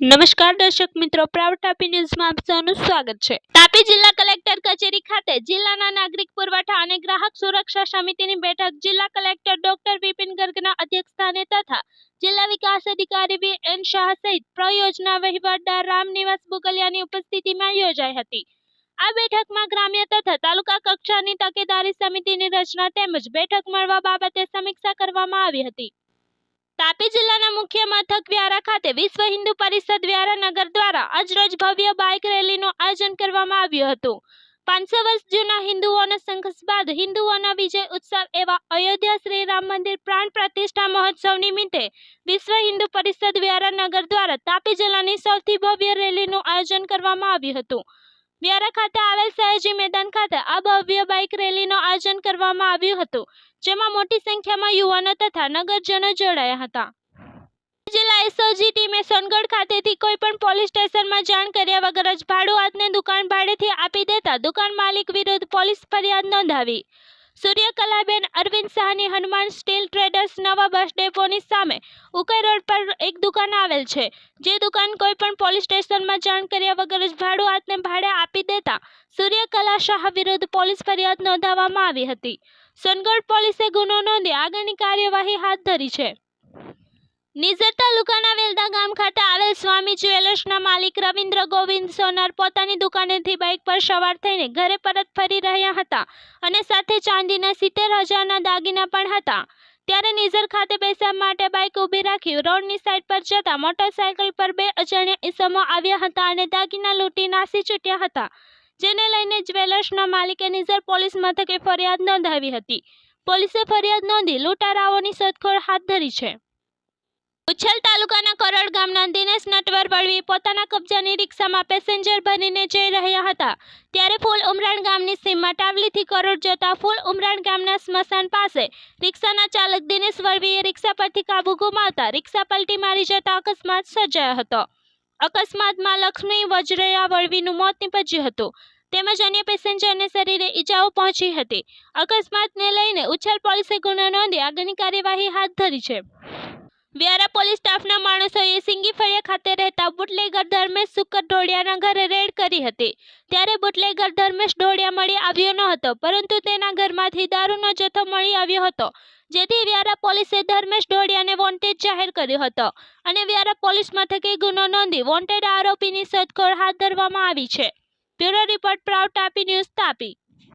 નમસ્કાર દર્શક મિત્રો પ્રાઉડ તાપી ન્યૂઝમાં આપ સૌનું સ્વાગત છે. તાપી જિલ્લા કલેક્ટર કચેરી ખાતે જિલ્લાના નાગરિક પુરવઠા અને ગ્રાહક સુરક્ષા સમિતિની બેઠક જિલ્લા કલેક્ટર ડોક્ટર વિપિન ગર્ગના અધ્યક્ષસ્થાને તથા જિલ્લા વિકાસ અધિકારી વી એન શાહ સહિત પ્રયોજના વહીવટદાર રામનિવાસ બુગલિયાની ઉપસ્થિતિમાં યોજાઈ હતી. આ બેઠકમાં ગ્રામ્ય તથા તાલુકા કક્ષાની તકેદારી સમિતિની રચના તેમજ બેઠક મળવા બાબતે સમીક્ષા કરવામાં આવી હતી. તાપી જિલ્લાના મુખ્ય મથક વ્યારા ખાતે વિશ્વ હિન્દુ પરિષદ વ્યારા નગર દ્વારા આજરોજ ભવ્ય બાઇક રેલીનું આયોજન કરવામાં આવ્યું હતું. પાંચસો વર્ષ જૂના હિન્દુઓના સંઘર્ષ બાદ હિન્દુઓના વિજય ઉત્સવ એવા અયોધ્યા શ્રી રામ મંદિર પ્રાણ પ્રતિષ્ઠા મહોત્સવ નિમિત્તે વિશ્વ હિન્દુ પરિષદ વ્યારા નગર દ્વારા તાપી જિલ્લાની સૌથી ભવ્ય રેલીનું આયોજન કરવામાં આવ્યું હતું. વ્યારા ખાતે આવેલ સયાજી મેદાન ખાતે આ ભવ્ય બાઇક રેલીનું આયોજન કરવામાં આવ્યું હતું, જેમાં મોટી સંખ્યામાં યુવાનો તથા નગરજનો જોડાયા હતા. જિલ્લા એસઓજી ટીમે સોનગઢ ખાતેથી કોઈ પણ પોલીસ સ્ટેશનમાં જાણ કર્યા વગર જ ભાડુઆતને દુકાન ભાડેથી આપી દેતા દુકાન માલિક વિરુદ્ધ પોલીસ ફરિયાદ નોંધાવી. સૂર્યકલાબેન અરવિંદ શાહની હનુમાન સ્ટીલ ટ્રેડર્સ નવા બસ ડેપોની સામે ઉકાઈ રોડ પર એક દુકાન આવેલ છે. જે દુકાન કોઈ પણ પોલીસ સ્ટેશનમાં જાણ કર્યા વગર જ હાથને ભાડે આપી દેતા સૂર્યકલા શાહ વિરુદ્ધ પોલીસ ફરિયાદ નોંધાવવામાં આવી હતી. સોનગઢ પોલીસે ગુનો નોંધી આગળની કાર્યવાહી હાથ ધરી છે. નિઝર તાલુકાના વેલદા ગામ ખાતે આવેલ સ્વામી જ્વેલર્સના માલિક રવિન્દ્ર ગોવિંદ સોનાર પોતાની દુકાનેથી બાઇક પર સવાર થઈને ઘરે પરત ફરી રહ્યા હતા અને સાથે ચાંદીના સિત્તેર હજારના દાગીના પણ હતા. ત્યારે નિઝર ખાતે બેસવા માટે બાઇક ઊભી રાખી રોડની સાઈડ પર જતા મોટરસાયકલ પર બે અજાણ્યા ઈસમો આવ્યા હતા અને દાગીના લૂંટી નાસી છૂટ્યા હતા, જેને લઈને જ્વેલર્સના માલિકે નિઝર પોલીસ મથકે ફરિયાદ નોંધાવી હતી. પોલીસે ફરિયાદ નોંધી લૂંટારાઓની શોધખોળ હાથ ધરી છે. ઉછલ તાલુકાના કરોડ ગામના દિનેશ નટવર વળવી પોતાના કબજાની રિક્ષામાં પેસેન્જર ભરીને જઈ રહ્યા હતા. ત્યારે ફૂલ ઉમરાણ ગામની સીમમાં ટાવલીથી કરોડ જતા ફૂલ ઉમરાણ ગામના સ્મશાન પાસે રિક્ષાના ચાલક દિનેશ વળવીએ રિક્ષા પરથી કાબુ ગુમાવતા રિક્ષા પલટી મારી જતા અકસ્માત સર્જાયો હતો. અકસ્માતમાં લક્ષ્મી વજરયા વળવીનું મોત નીપજ્યું હતું. તેમજ અન્ય પેસેન્જરને શરીરે ઈજાઓ પહોંચી હતી. અકસ્માતને લઈને ઉછલ પોલીસે ગુનો નોંધી આગળની કાર્યવાહી હાથ ધરી છે. વ્યારા પોલીસ સ્ટાફના માણસોએ સિંગીફળિયા ખાતે રહેતા બુટલેગર ધર્મેશ સુકર ઢોળિયાના ઘરે રેડ કરી હતી. ત્યારે બુટલેગર ધર્મેશ ઢોળિયા મળી આવ્યો ન હતો, પરંતુ તેના ઘરમાંથી દારૂનો જથ્થો મળી આવ્યો હતો, જેથી વ્યારા પોલીસે ધર્મેશ ઢોળિયાને વોન્ટેડ જાહેર કર્યો હતો. અને વ્યારા પોલીસ મથકે ગુનો નોંધી વોન્ટેડ આરોપીની શોધખોળ હાથ ધરવામાં આવી છે. Bureau report proud Tapi news Tapi.